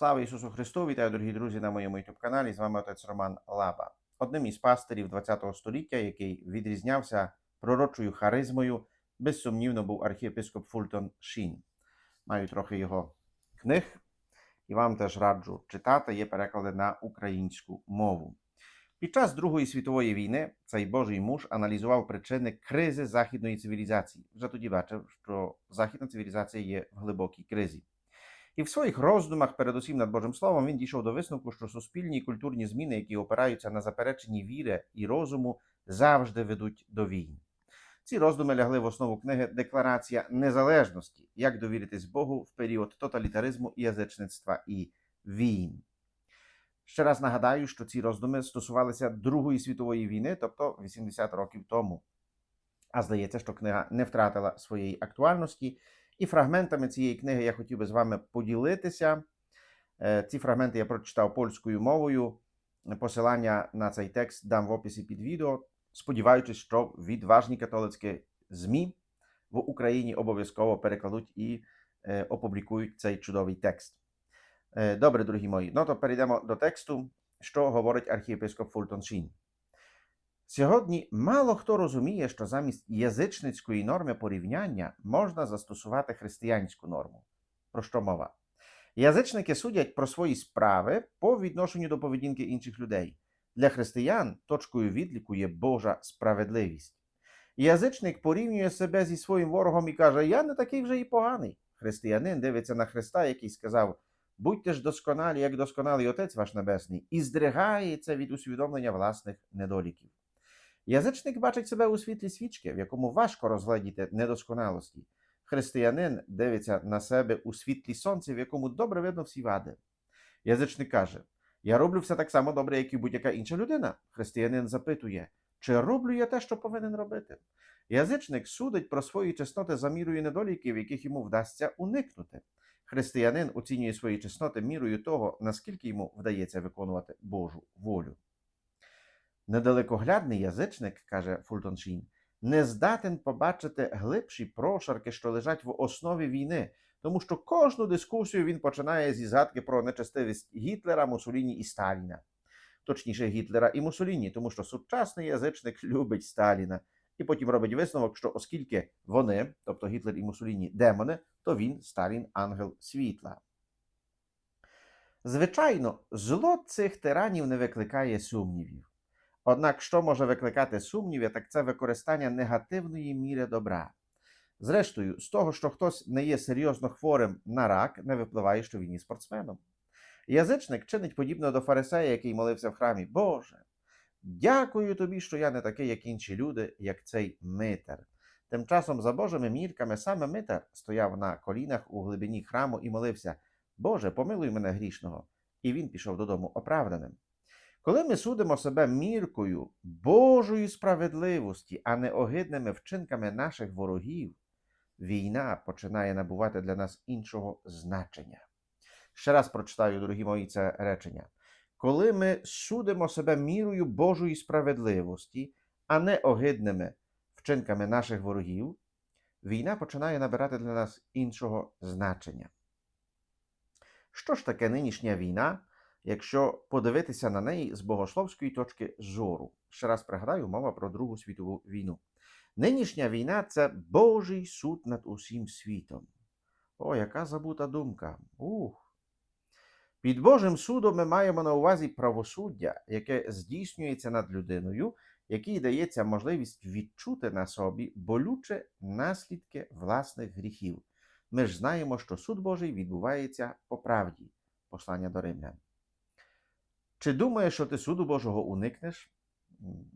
Слава Ісусу Христу! Вітаю, дорогі друзі, на моєму youtube каналі. З вами отець Роман Лаба. Одним із пастирів ХХ століття, який відрізнявся пророчою харизмою, безсумнівно був архієпископ Фултон Шін. Маю трохи його книг, і вам теж раджу читати, є переклади на українську мову. Під час Другої світової війни цей Божий муж аналізував причини кризи західної цивілізації. Вже тоді бачив, що західна цивілізація є в глибокій кризі. І в своїх роздумах, передусім над Божим Словом, він дійшов до висновку, що суспільні і культурні зміни, які опираються на запереченні віри і розуму, завжди ведуть до війн. Ці роздуми лягли в основу книги Декларація незалежності, як довіритись Богу в період тоталітаризму, язичництва і війн. Ще раз нагадаю, що ці роздуми стосувалися Другої світової війни, тобто 80 років тому. А здається, що книга не втратила своєї актуальності. І фрагментами цієї книги я хотів би з вами поділитися. Е, Ці фрагменти я прочитав польською мовою. Посилання на цей текст дам в описі під відео, сподіваючись, що відважні католицькі ЗМІ в Україні обов'язково перекладуть і е, опублікують цей чудовий текст. Е, Добре, дорогі мої. Ну то перейдемо до тексту, що говорить архієпископ Фултон Шін. Сьогодні мало хто розуміє, що замість язичницької норми порівняння можна застосувати християнську норму. Про що мова? Язичники судять про свої справи по відношенню до поведінки інших людей. Для християн точкою відліку є Божа справедливість. Язичник порівнює себе зі своїм ворогом і каже: Я не такий вже і поганий. Християнин дивиться на Христа, який сказав: Будьте ж досконалі, як досконалий Отець ваш Небесний, і здригається від усвідомлення власних недоліків. Язичник бачить себе у світлі свічки, в якому важко розгледіти недосконалості. Християнин дивиться на себе у світлі сонця, в якому добре видно всі вади. Язичник каже: Я роблю все так само добре, як і будь-яка інша людина. Християнин запитує, чи роблю я те, що повинен робити? Язичник судить про свої чесноти за мірою недоліків, яких йому вдасться уникнути. Християнин оцінює свої чесноти мірою того, наскільки йому вдається виконувати Божу волю. Недалекоглядний язичник, каже Фултон Шін, не здатен побачити глибші прошарки, що лежать в основі війни, тому що кожну дискусію він починає зі згадки про нечестивість Гітлера, Мусоліні і Сталіна. Точніше, Гітлера і Мусоліні, тому що сучасний язичник любить Сталіна, і потім робить висновок, що оскільки вони, тобто Гітлер і Мусоліні, демони, то він Сталін ангел світла. Звичайно, зло цих тиранів не викликає сумнівів. Однак, що може викликати сумніви, так це використання негативної міри добра. Зрештою, з того, що хтось не є серйозно хворим на рак, не випливає, що він є спортсменом. Язичник чинить подібно до фарисея, який молився в храмі. Боже, дякую тобі, що я не такий, як інші люди, як цей митер. Тим часом, за Божими мірками, саме митер стояв на колінах у глибині храму і молився: Боже, помилуй мене грішного. І він пішов додому оправданим. Коли ми судимо себе міркою Божої справедливості, а не огидними вчинками наших ворогів, війна починає набувати для нас іншого значення. Ще раз прочитаю, дорогі мої, це речення. Коли ми судимо себе мірою Божої справедливості, а не огидними вчинками наших ворогів, війна починає набирати для нас іншого значення. Що ж таке нинішня війна? Якщо подивитися на неї з богословської точки зору. Ще раз пригадаю, мова про Другу світову війну. Нинішня війна це Божий суд над усім світом. О, яка забута думка. Ух. Під Божим судом ми маємо на увазі правосуддя, яке здійснюється над людиною, якій дається можливість відчути на собі болюче наслідки власних гріхів. Ми ж знаємо, що суд Божий відбувається по правді. Послання до римлян. Чи думаєш, що ти суду Божого уникнеш?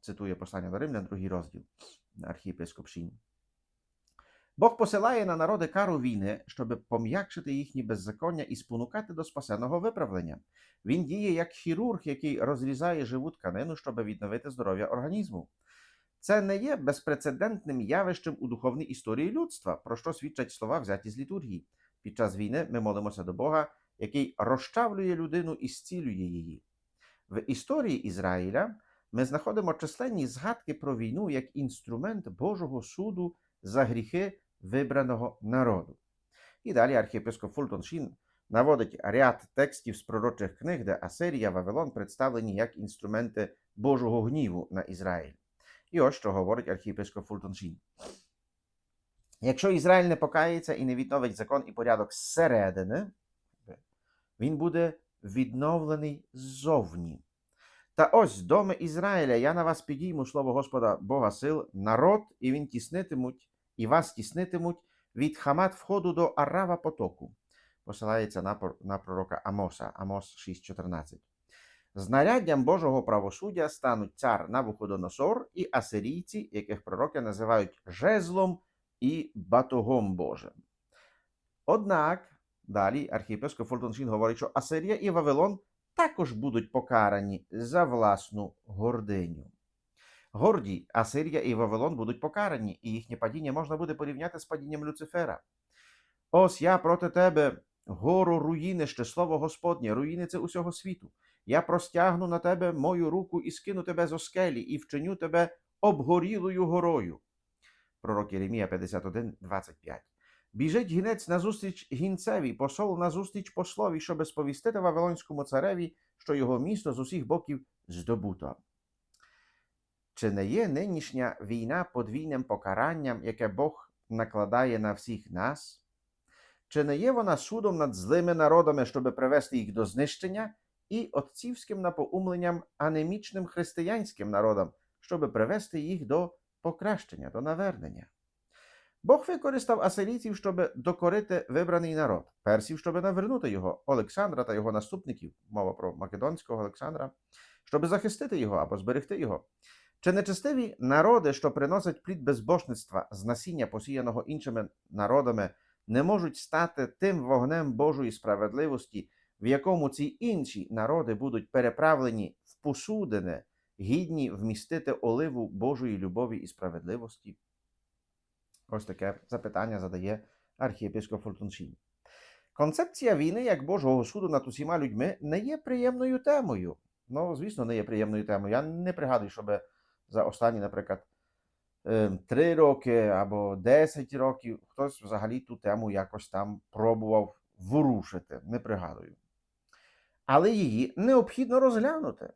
Цитує послання до Римлян, другий розділ архієпископ Шін. Бог посилає на народи кару війни, щоб пом'якшити їхні беззаконня і спонукати до спасеного виправлення. Він діє як хірург, який розрізає живу тканину, щоб відновити здоров'я організму. Це не є безпрецедентним явищем у духовній історії людства, про що свідчать слова, взяті з літургії. Під час війни ми молимося до Бога, який розчавлює людину і зцілює її. В історії Ізраїля ми знаходимо численні згадки про війну як інструмент Божого суду за гріхи вибраного народу. І далі архієпископ Фултон Шін наводить ряд текстів з пророчих книг, де Асирія, Вавилон представлені як інструменти Божого гніву на Ізраїль. І ось що говорить архієпископ Фултон Шін. Якщо Ізраїль не покається і не відновить закон і порядок зсередини, він буде відновлений ззовні. Та ось, доми Ізраїля, я на вас підійму слово Господа Бога сил, народ, і він тіснитимуть, і вас тіснитимуть від Хамат входу до Арава потоку. Посилається на, на пророка Амоса, Амос 6.14. Знаряддям Божого правосуддя стануть цар Навуходоносор і асирійці, яких пророки називають жезлом і батогом Божим. Однак, далі архієпископ Фолтоншін говорить, що Асирія і Вавилон також будуть покарані за власну гординю. Горді Асирія і Вавилон будуть покарані, і їхнє падіння можна буде порівняти з падінням Люцифера. Ось я проти тебе, гору руїнище, слово Господнє, руїнице усього світу. Я простягну на тебе мою руку і скину тебе з оскелі, і вчиню тебе обгорілою горою. Пророк Єремія 51, 25. Біжить гінець назустріч гінцеві, посол назустріч послові, щоби сповістити Вавилонському цареві, що його місто з усіх боків здобуто. Чи не є нинішня війна подвійним покаранням, яке Бог накладає на всіх нас? Чи не є вона судом над злими народами, щоби привести їх до знищення, і отцівським напоумленням анемічним християнським народам, щоби привести їх до покращення, до навернення? Бог використав асирійців, щоб докорити вибраний народ, персів, щоб навернути його, Олександра та його наступників, мова про Македонського Олександра, щоб захистити його або зберегти його. Чи нечестиві народи, що приносять плід безбожництва з насіння, посіяного іншими народами, не можуть стати тим вогнем Божої справедливості, в якому ці інші народи будуть переправлені в посудини, гідні вмістити оливу Божої любові і справедливості? Ось таке запитання задає архієпископ Фортуншін. Концепція війни як Божого суду над усіма людьми не є приємною темою. Ну, звісно, не є приємною темою. Я не пригадую, щоб за останні, наприклад, ем, три роки або 10 років хтось взагалі ту тему якось там пробував ворушити. Не пригадую. Але її необхідно розглянути.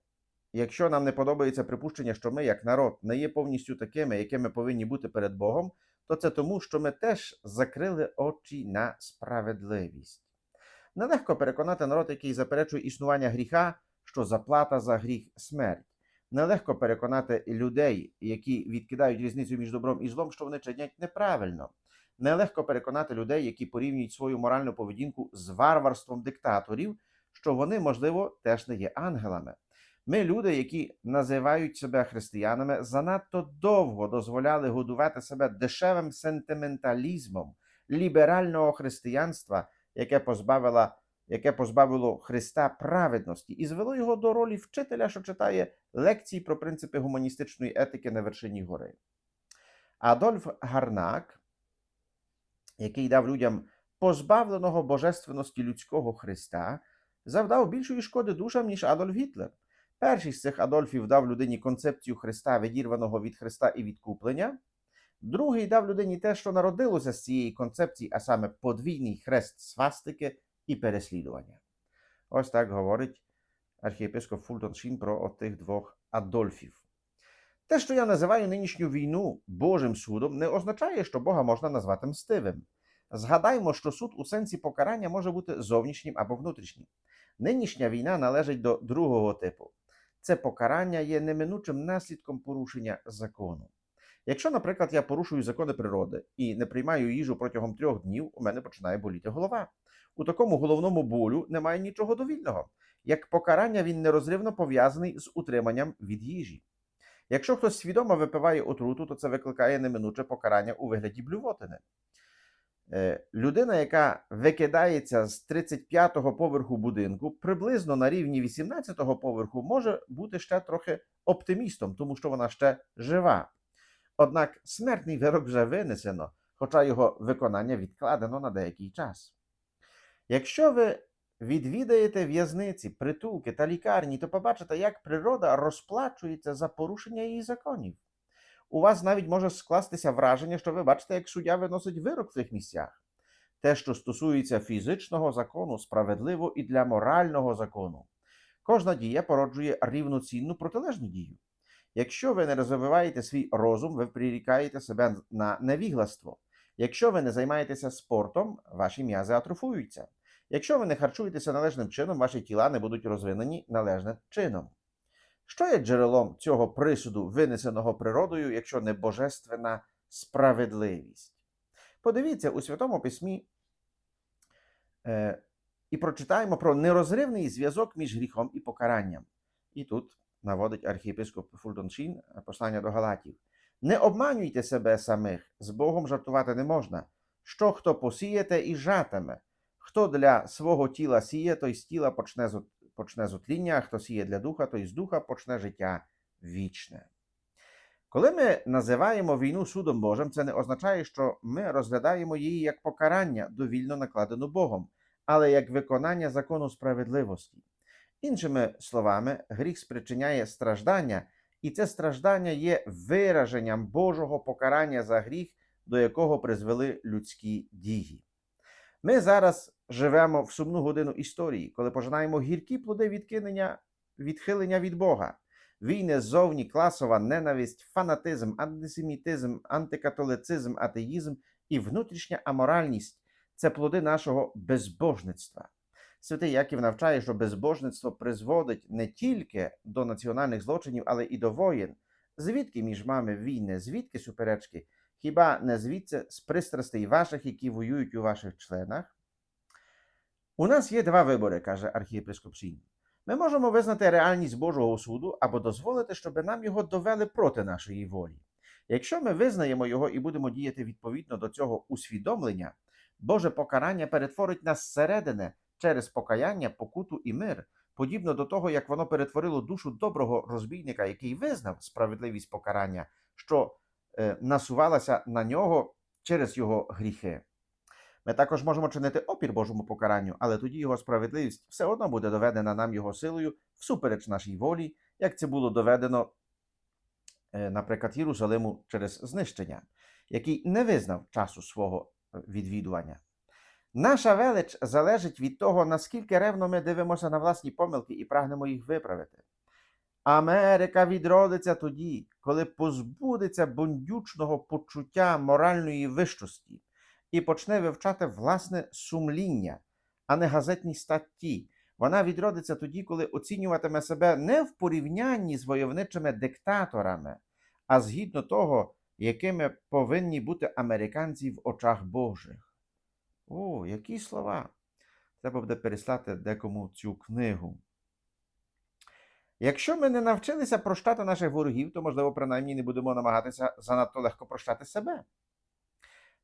Якщо нам не подобається припущення, що ми, як народ, не є повністю такими, якими повинні бути перед Богом, то це тому, що ми теж закрили очі на справедливість. Нелегко переконати народ, який заперечує існування гріха, що заплата за гріх смерть. Нелегко переконати людей, які відкидають різницю між добром і злом, що вони чинять неправильно. Нелегко переконати людей, які порівнюють свою моральну поведінку з варварством диктаторів, що вони, можливо, теж не є ангелами. Ми, люди, які називають себе християнами, занадто довго дозволяли годувати себе дешевим сентименталізмом ліберального християнства, яке позбавило, яке позбавило Христа праведності і звело його до ролі вчителя, що читає лекції про принципи гуманістичної етики на вершині гори. Адольф Гарнак, який дав людям позбавленого божественності людського Христа, завдав більшої шкоди душам, ніж Адольф Гітлер. Перший з цих Адольфів дав людині концепцію Христа, відірваного від Христа і відкуплення. Другий дав людині те, що народилося з цієї концепції, а саме подвійний хрест свастики і переслідування. Ось так говорить архієпископ Фултон Шін про отих двох Адольфів. Те, що я називаю нинішню війну Божим судом, не означає, що Бога можна назвати мстивим. Згадаймо, що суд у сенсі покарання може бути зовнішнім або внутрішнім. Нинішня війна належить до другого типу. Це покарання є неминучим наслідком порушення закону. Якщо, наприклад, я порушую закони природи і не приймаю їжу протягом трьох днів, у мене починає боліти голова. У такому головному болю немає нічого довільного. Як покарання він нерозривно пов'язаний з утриманням від їжі. Якщо хтось свідомо випиває отруту, то це викликає неминуче покарання у вигляді блювотини. Е, Людина, яка викидається з 35-го поверху будинку, приблизно на рівні 18-го поверху, може бути ще трохи оптимістом, тому що вона ще жива. Однак смертний вирок вже винесено, хоча його виконання відкладено на деякий час. Якщо ви відвідаєте в'язниці, притулки та лікарні, то побачите, як природа розплачується за порушення її законів. У вас навіть може скластися враження, що ви бачите, як суддя виносить вирок в цих місцях. те, що стосується фізичного закону, справедливо і для морального закону. Кожна дія породжує рівноцінну протилежну дію. Якщо ви не розвиваєте свій розум, ви прирікаєте себе на невігластво. Якщо ви не займаєтеся спортом, ваші м'язи атрофуються. Якщо ви не харчуєтеся належним чином, ваші тіла не будуть розвинені належним чином. Що є джерелом цього присуду, винесеного природою, якщо не божественна справедливість? Подивіться у Святому Письмі е, і прочитаємо про нерозривний зв'язок між гріхом і покаранням. І тут наводить архієпископ Фултон Шін послання до Галатів. Не обманюйте себе самих, з Богом жартувати не можна. Що хто посієте і жатиме. Хто для свого тіла сіє, той з тіла почне почне з отління, а хто сіє для духа, той з духа почне життя вічне. Коли ми називаємо війну судом Божим, це не означає, що ми розглядаємо її як покарання, довільно накладену Богом, але як виконання закону справедливості. Іншими словами, гріх спричиняє страждання, і це страждання є вираженням Божого покарання за гріх, до якого призвели людські дії. Ми зараз живемо в сумну годину історії, коли пожинаємо гіркі плоди відкинення, відхилення від Бога. Війни ззовні, класова ненависть, фанатизм, антисемітизм, антикатолицизм, атеїзм і внутрішня аморальність це плоди нашого безбожництва. Святий Яків навчає, що безбожництво призводить не тільки до національних злочинів, але і до воєн. Звідки між вами війни, звідки суперечки? Хіба не звідси з пристрастей ваших, які воюють у ваших членах? У нас є два вибори, каже архієпископ Шін. Ми можемо визнати реальність Божого суду або дозволити, щоб нам його довели проти нашої волі. Якщо ми визнаємо його і будемо діяти відповідно до цього усвідомлення, Боже покарання перетворить нас зсередини через покаяння, покуту і мир, подібно до того, як воно перетворило душу доброго розбійника, який визнав справедливість покарання, що е, насувалася на нього через його гріхи. Ми також можемо чинити опір Божому покаранню, але тоді його справедливість все одно буде доведена нам його силою всупереч нашій волі, як це було доведено, е, наприклад, Єрусалиму через знищення, який не визнав часу свого е, відвідування. Наша велич залежить від того, наскільки ревно ми дивимося на власні помилки і прагнемо їх виправити. Америка відродиться тоді, коли позбудеться бундючного почуття моральної вищості і почне вивчати власне сумління, а не газетні статті. Вона відродиться тоді, коли оцінюватиме себе не в порівнянні з войовничими диктаторами, а згідно того, якими повинні бути американці в очах Божих. О, які слова! Треба буде переслати декому цю книгу. Якщо ми не навчилися прощати наших ворогів, то, можливо, принаймні не будемо намагатися занадто легко прощати себе.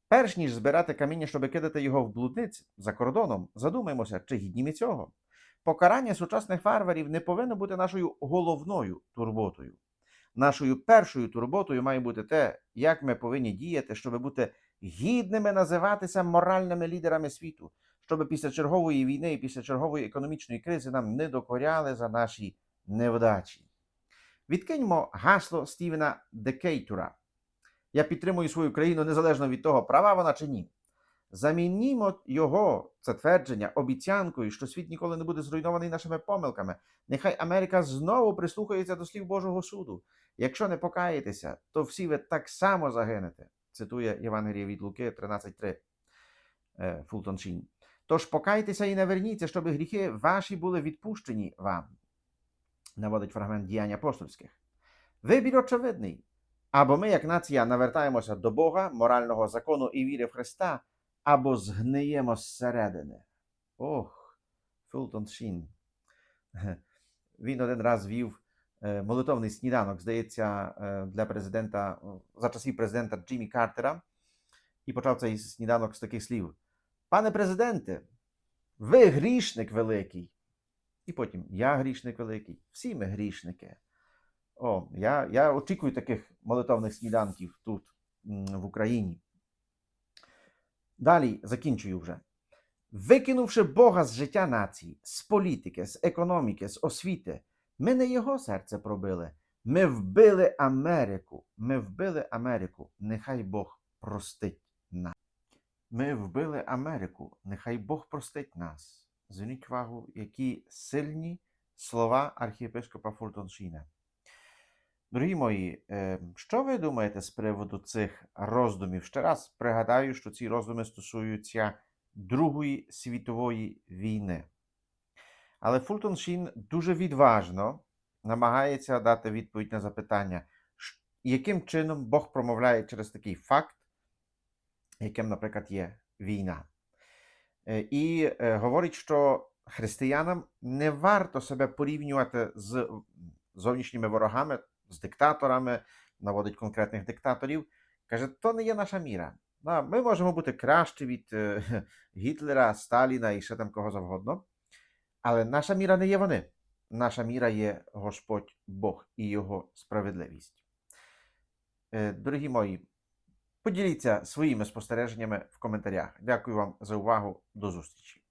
Перш ніж збирати каміння, щоб кидати його в блудниць за кордоном, задумаємося, чи гідні ми цього. Покарання сучасних варварів не повинно бути нашою головною турботою. Нашою першою турботою має бути те, як ми повинні діяти, щоб бути гідними називатися моральними лідерами світу, щоб після чергової війни і після чергової економічної кризи нам не докоряли за наші невдачі. Відкиньмо гасло Стівена Декейтура. Я підтримую свою країну незалежно від того, права вона чи ні. Замінімо його, це твердження, обіцянкою, що світ ніколи не буде зруйнований нашими помилками. Нехай Америка знову прислухається до слів Божого суду. Якщо не покаєтеся, то всі ви так само загинете. Цитує Євангеліє від Луки 13.3 е, Фултон Шін. Тож покайтеся і не верніться, щоб гріхи ваші були відпущені вам. Наводить фрагмент діянь апостольських. Вибір очевидний. Або ми, як нація, навертаємося до Бога, морального закону і віри в Христа, або згниємо зсередини. Ох, Фултон Шін. Він один раз вів е, молитовний сніданок, здається, е, для президента за часів президента Джиммі Картера, і почав цей сніданок з таких слів: Пане президенте, ви грішник великий. І потім я грішник великий, всі ми грішники. О, я, я очікую таких молитовних сніданків тут, в Україні. Далі закінчую вже. Викинувши Бога з життя нації, з політики, з економіки, з освіти, ми не його серце пробили. Ми вбили Америку. Ми вбили Америку. Нехай Бог простить нам. Ми вбили Америку. Нехай Бог простить нас. Зверніть увагу, які сильні слова архієпископа Фултоншіна. Дорогі мої, е, що ви думаєте з приводу цих роздумів? Ще раз пригадаю, що ці роздуми стосуються Другої світової війни. Але Фултон Шін дуже відважно намагається дати відповідь на запитання, яким чином Бог промовляє через такий факт, яким, наприклад, є війна. Е, І е, говорить, що християнам не варто себе порівнювати з зовнішніми ворогами, з диктаторами, наводить конкретних диктаторів. Каже, то не є наша міра. Ми можемо бути кращі від е, Гітлера, Сталіна і ще там кого завгодно. Але наша міра не є вони. Наша міра є Господь Бог і Його справедливість. Е, Дорогі мої, поділіться своїми спостереженнями в коментарях. Дякую вам за увагу. До зустрічі.